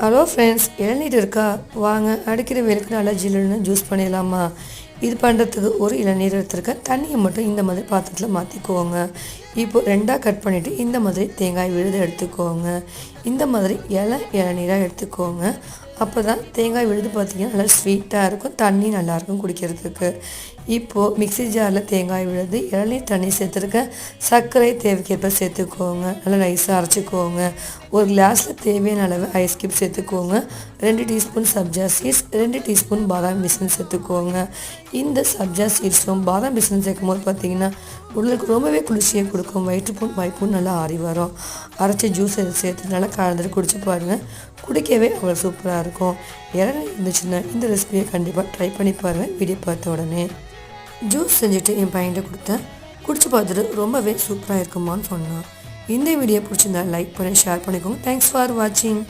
Hello friends இளநீர் இருக்கா வாங்க. அடிக்கிற வெயிலுக்கு நல்லா ஜில்லுன்னு ஜூஸ் பண்ணிடலாமா? இது பண்ணுறதுக்கு ஒரு இளநீர் எடுத்துருக்கேன். தண்ணியை மட்டும் இந்த மாதிரி பாத்திரத்தில் மாற்றிக்கோங்க இப்போ ரெண்டாக கட் பண்ணிவிட்டு இந்த மாதிரி தேங்காய் விழுது எடுத்துக்கோங்க. இந்த மாதிரி இலை இளநீராக எடுத்துக்கோங்க. அப்போ தான் தேங்காய் விழுது பார்த்திங்கன்னா நல்லா ஸ்வீட்டாக இருக்கும். தண்ணி நல்லாயிருக்கும் குடிக்கிறதுக்கு. இப்போது மிக்ஸி ஜாரில் தேங்காய் விழுது இளநீர் தண்ணி சேர்த்துருக்கேன். சர்க்கரை தேவைக்கேற்ப சேர்த்துக்கோங்க. நல்லா நைஸாக அரைச்சிக்கோங்க. ஒரு கிளாஸில் தேவையான அளவு ஐஸ் கியூப் சேர்த்துக்கோங்க. ரெண்டு டீஸ்பூன் சப்ஜா சீட்ஸ் ரெண்டு டீஸ்பூன் பாதாம் மிஷின் சேர்த்துக்கோங்க. இந்த சப்ஜா சீட்ஸும் பாதாம் பிசின் சேர்க்கும் போது பார்த்தீங்கன்னா உடலுக்கு ரொம்பவே குளிர்ச்சியை கொடுக்கும் வயிற்றுப்புண் வாய்ப்பும் நல்லா ஆறி வரும். அரைச்சி ஜூஸ் எடுத்து சேர்த்து நல்லா கலந்துட்டு குடிச்சு பாருங்கள் குடிக்கவே அவ்வளோ சூப்பராக இருக்கும். இறங்கி இருந்துச்சுன்னா இந்த ரெசிபியை கண்டிப்பாக ட்ரை பண்ணி பாருங்கள் வீடியோ பார்த்த உடனே. ஜூஸ் செஞ்சுட்டு என் பையன்கிட்ட கொடுத்தேன். குடிச்சு பார்த்துட்டு ரொம்பவே சூப்பராக இருக்குமான்னு சொன்னான். இந்த வீடியோ பிடிச்சிருந்தா லைக் பண்ணி ஷேர் பண்ணிக்கோங்க. தேங்க்ஸ் ஃபார் வாட்சிங்